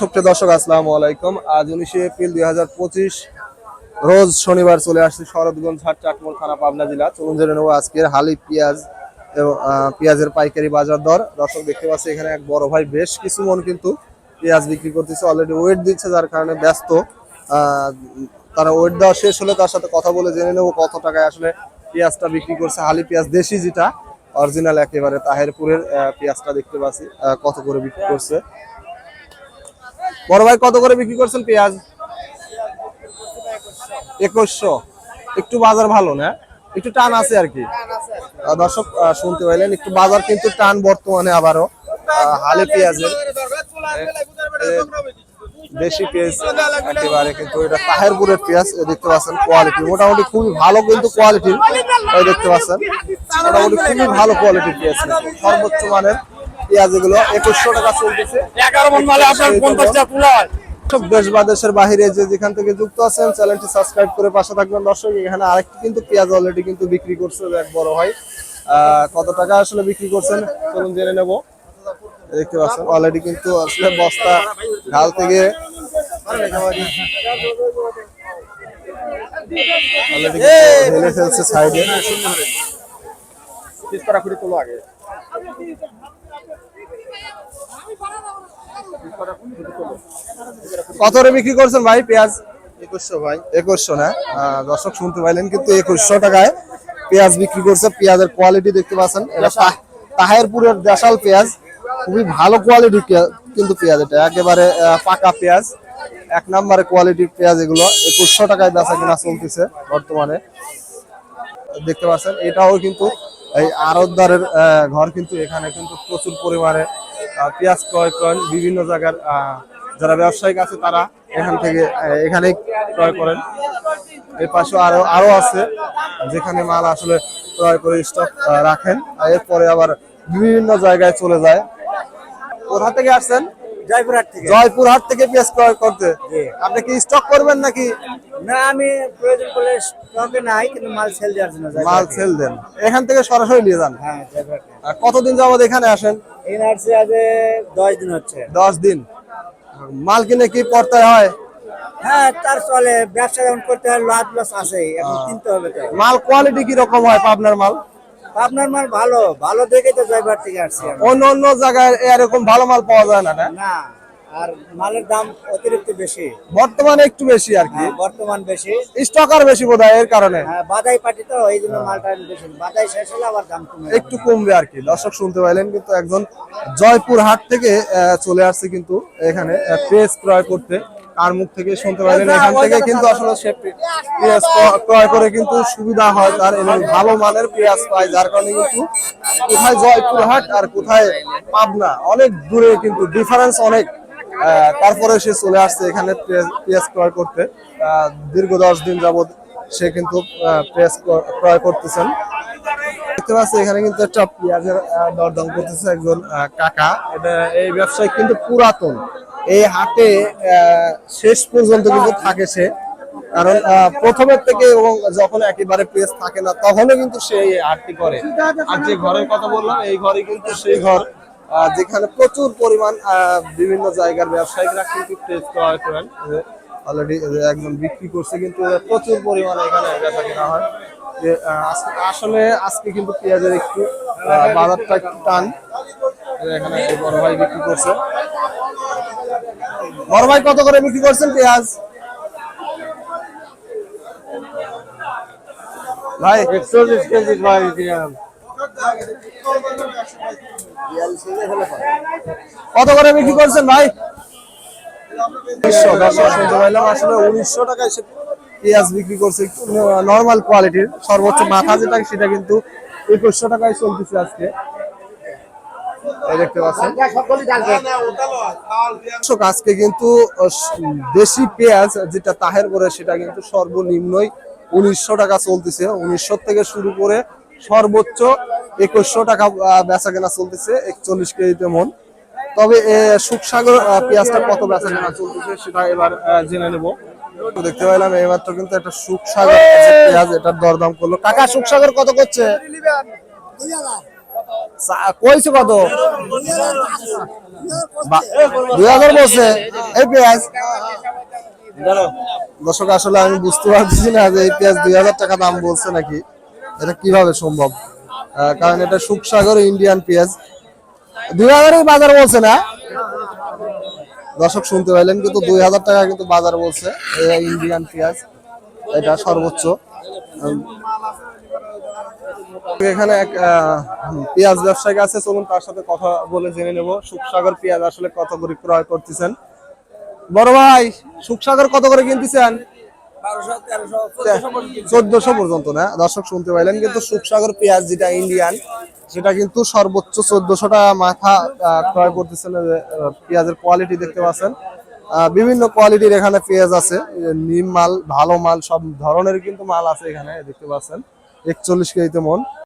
সুপ্রিয় দর্শক, আসসালামু আলাইকুম। আজ উনিশে এপ্রিল দুই হাজার পঁচিশ, রোজ শনিবার চলে আসছে শরৎগঞ্জ হাট, চাটমোল থানা, পাবনা জেলা। চলুন জেনে নেব আজকের হালি পেঁয়াজ এবং পেঁয়াজের পাইকারি বাজার দর। দর্শক, দেখতে পাচ্ছি এখানে এক বড় ভাই বেশ কিছু মন কিন্তু পেঁয়াজ বিক্রি করতেছে। অলরেডি ওয়েট দিচ্ছে, যার কারণে ব্যস্ত। তারা ওয়েট দেওয়া শেষ হলে তার সাথে কথা বলে জেনে নেব কত টাকায় আসলে পেঁয়াজটা বিক্রি করছে। হালি পেঁয়াজ দেশি যেটা, অরিজিনাল একেবারে তাহেরপুরের পেঁয়াজটা দেখতে পাচ্ছি কত করে বিক্রি করছে। বড় ভাই কত করে বিক্রি করছেন পেঁয়াজ? একুশশো। একটু বাজার ভালো না? একটু টান আছে আর কি। দর্শক শুনতে পাইলেন একটু বাজার কিন্তু টান বর্তমানে আবারও। হালে পেঁয়াজের দেশি পেঁয়াজ একেবারে কিন্তু এটা তাহেরপুরের পেঁয়াজ দেখতে পাচ্ছেন কোয়ালিটি মোটামুটি খুবই ভালো কিন্তু কোয়ালিটির এই দেখতে পাচ্ছেন মোটামুটি খুবই ভালো কোয়ালিটির পেঁয়াজ। সর্বোচ্চ মানের পেঁয়াজ এগুলো একুশশো টাকা চলতেছে। এগারো মন মালে আপনার পঞ্চাশটা তুলা হয় দেশ বা দেশের বাহিরে যে যেখান থেকে যুক্ত আছেন চ্যানেলটি সাবস্ক্রাইব করে পাশে থাকবেন দর্শক। এখানে আরেকটি কিন্তু পেঁয়াজ অলরেডি কিন্তু বিক্রি করছে এক বড় আহ, কত টাকা আসলে বিক্রি করছেন? চলুন জেনে নেব। দেখতে পাচ্ছেন অলরেডি কিন্তু আসলে বস্তা ঢাল থেকে অলরেডি ফেলছে সাইডে। পিস করা কুড়ি তুলো আগে। কত করে বিক্রি করছেন ভাই পেঁয়াজ? একুশশো ভাই। একুশশো না? দর্শক শুনতে পাইলেন কিন্তু একুশশো টাকায় পেঁয়াজ বিক্রি করছে। পেঁয়াজের কোয়ালিটি দেখতে পাচ্ছেন। এটা তাহেরপুরের দেশাল পেঁয়াজ। খুবই ভালো কোয়ালিটির কিন্তু পেঁয়াজ এটা। একেবারে পাকা পেঁয়াজ। এক নম্বরে কোয়ালিটির পেঁয়াজ এগুলো। একুশশো টাকায় বেচা কিনা চলতেছে বর্তমানে। দেখতে পাচ্ছেন এটাও কিন্তু এই আরতদারের ঘর কিন্তু এখানে কিন্তু প্রচুর পরিমাণে পেঁয়াজ ক্রয় করেন বিভিন্ন জায়গার যারা ব্যবসায়িক আছে তারা এখান থেকে আহ, এখানেই ক্রয় করেন। এর পাশে আরও আরও আছে যেখানে মাল আসলে ক্রয় করে স্টক রাখেন। এরপরে আবার বিভিন্ন জায়গায় চলে যায়। কোথা থেকে আসছেন? জয়পুরহাট থেকে। জয়পুরহাট থেকে পেঁয়াজ ক্রয় করতে। আপনি কি স্টক করবেন নাকি? না আমি প্রয়োজন করলে স্টকে নাই কিন্তু মাল সেল দেওয়ার জন্য মাল সেল দেন। এখান থেকে সরাসরি নিয়ে যান। হ্যাঁ জয়পুরহাট থেকে। আর কতদিন যাবত এখানে আসেন? এনআরসি আজ দশ দিন হচ্ছে। দশ দিন। মাল কিনে কি পড়তে হয়? হ্যাঁ তার চলে। ব্যবসা যখন করতে হয় লাভ লস আছে এখন কিনতে হবে তো। মাল কোয়ালিটি কি রকম হয় পাবনার মাল? আপনার মাল ভালো। ভালো দেখে তো জয়বার থেকে আসছে অন্য অন্য জায়গায় এরকম ভালো মাল পাওয়া যায় না? না। আর মালের দাম অতিরিক্ত বেশি। বর্তমানে একটু বেশি আর কি। হ্যাঁ, বর্তমান বেশি। স্টকার বেশি বোধ এর কারণে। হ্যাঁ বাদাই পাটি তো এই জন্য মালটা বেশি বাদাই শেষ হলে আবার দাম কমে একটু কমবে আর কি। দর্শক শুনতে পাইলেন কিন্তু একজন জয়পুর হাট থেকে চলে আসছে কিন্তু এখানে পেঁয়াজ ক্রয় করতে। তার মুখ থেকে শুনতে পাইলেন এখান থেকে? কিন্তু আসলে সে পেঁয়াজ ক্রয় করে কিন্তু সুবিধা হয় তার এবং ভালো মানের পেঁয়াজ পায়। যার কারণে কিন্তু কোথায় জয়পুর হাট আর কোথায় পাবনা অনেক দূরে কিন্তু ডিফারেন্স অনেক। তারপরে সে চলে আসছে এখানে পেঁয়াজ- ক্রয় করতে। দীর্ঘ দশ দিন যাবৎ সে কিন্তু পেঁয়াজ ক্রয়- করতেছেন। দেখতে পাচ্ছি এখানে কিন্তু একটা পেঁয়াজের দরদাম করতেছে একজন কাকা। এটা, এই ব্যবসায় কিন্তু পুরাতন। এই হাটে শেষ পর্যন্ত কিন্তু থাকে সে। কারণ প্রথমের থেকে এবং যখন একেবারে পেজ থাকে না, তখনও কিন্তু সে হাটটি করে। আর যে ঘরের কথা বললাম, এই ঘরে কিন্তু সেই ঘর। যেখানে প্রচুর পরিমাণ বিভিন্ন জায়গার ব্যবসায়ীরা কিন্তু অলরেডি একজন বিক্রি করছে, কিন্তু প্রচুর পরিমাণে এখানে বেচা কেনা হয়। আসলে আজকে কিন্তু পেঁয়াজের একটু বাজারটা একটু টান। এখানে বড় ভাই বিক্রি করছে। বড় ভাই কত করে বিক্রি করছেন পেঁয়াজ? ভাই, একচল্লিশ কেজি ভাই কত করে বিক্রি করছেন ভাই? পেঁয়াজ বিক্রি করছে। মাথা যেটা, সেটা কিন্তু একুশশো টাকায় চলতেছে আজকে। দেখতে পাচ্ছেন। কিন্তু দেশি পেঁয়াজ যেটা তাহের করে সেটা কিন্তু সর্বনিম্নই উনিশশো টাকা চলতেছে। উনিশশো থেকে শুরু করে সর্বোচ্চ একুশশো টাকা বেচা কেনা চলতেছে, একচল্লিশ কেজিতে মন। তবে সুখসাগর পেঁয়াজটা কত বেচা কেনা চলতেছে সেটা এবার জেনে নেব। দেখতে পাইলাম এইমাত্র কিন্তু একটা সুখসাগর পেঁয়াজ, এটার দরদাম করল। কাকা, সুখসাগর কত করছে? কইছে কত? দুই হাজার এই পেঁয়াজ। দর্শক, আসলে আমি বুঝতে পারছি না যে এই পেঁয়াজ দুই হাজার টাকা দাম বলছে নাকি। এটা কীভাবে সম্ভব? কারণ এটা সুখসাগর ইন্ডিয়ান পেঁয়াজ। দুই হাজারই বাজার বলছে না? দর্শক শুনতে পাইলেন কিন্তু দুই হাজার টাকা কিন্তু বাজার বলছে ইন্ডিয়ান পেঁয়াজ, এটা সর্বোচ্চ। এখানে এক পেঁয়াজ ব্যবসায়ী আছে, চলুন তার সাথে কথা বলে জেনে নেব, সুখসাগর পেঁয়াজ আসলে কত করে ক্রয় করতেছেন। বড় ভাই, সুখসাগর কত করে কিনতেছেন? চোদ্দশো পর্যন্ত না? দর্শক শুনতে পাইলেন কিন্তু সুখসাগর পেঁয়াজ যেটা ইন্ডিয়ান সেটা কিন্তু সর্বোচ্চ চোদ্দশো টাকা মাথা ক্রয় করতেছেন পেঁয়াজের কোয়ালিটি দেখতে পাচ্ছেন। আহ, বিভিন্ন কোয়ালিটির এখানে পেঁয়াজ আছে নিম মাল ভালো মাল সব ধরনের কিন্তু মাল আছে এখানে দেখতে পাচ্ছেন। একচল্লিশ কেজিতে মন।